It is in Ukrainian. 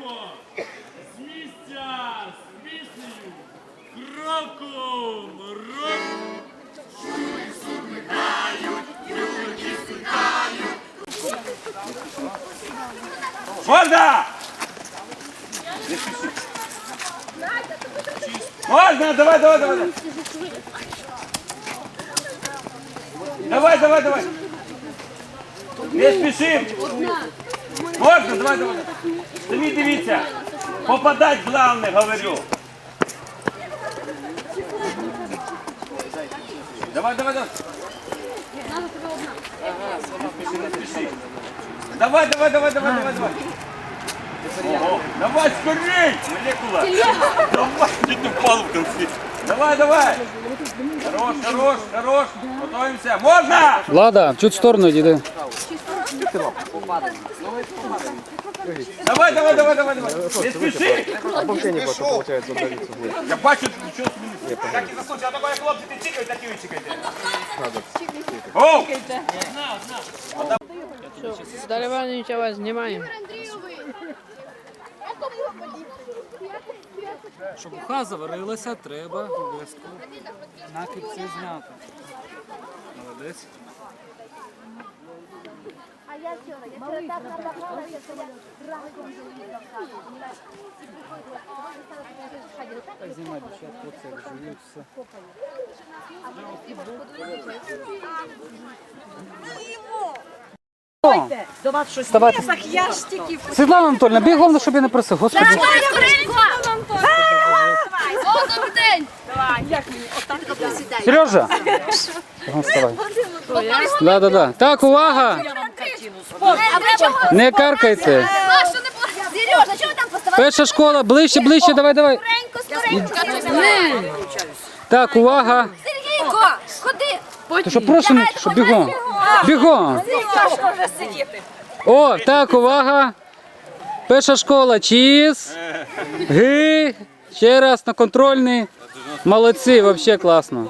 Швидко! З місця! З піснею! Кроком! Рок! Можна! Можна, давай, давай, давай. Давай, давай, давай. Не спішим. Можна, давай, давай. Самі дивіться. Попадать головне, говорю. Давай, давай, давай. Не спіши. Давай, давай, давай, давай, давай, давай. Ого. Давай скорей! Молекула! Давай, чуть не впал в конце. Давай, давай! Хорош, хорош, хорош! Готовимся! Можно! Лада, чуть в сторону йди. Давай, давай, давай, давай, давай! Не спеши! Я бачу, нічого собі. Так і заслужив, а такое хлопці, ти чикають, так і ви чикаєте. Оу! Дар'я Івановича вас знімаємо. Щоб уха заварилася, треба обов'язково накипці зняти. Молодець. А я вчора, я вчора так набрала, я вчора ранком заїхала. Так знімай дівчатку, оце вживуть все. До вас щось Вставайте. так я ж тільки Світлана Анатольовна, біг головне, щоб я не просив. Господи. О, добрий день! Сережа! Ну, вставай. Да, да, да. Так, увага! Чого? Не каркайте. Сережа, чого там поставили? Перша школа, ближче, ближче, давай, давай. Скоренько, скоренько. Так, увага. Сергійко, ходи. То що прошу, не- що бігом. Бігом. важко вже сидіти. О, так, увага. Перша школа, чіз. Ги. Ще раз на контрольний. Молодці, взагалі класно.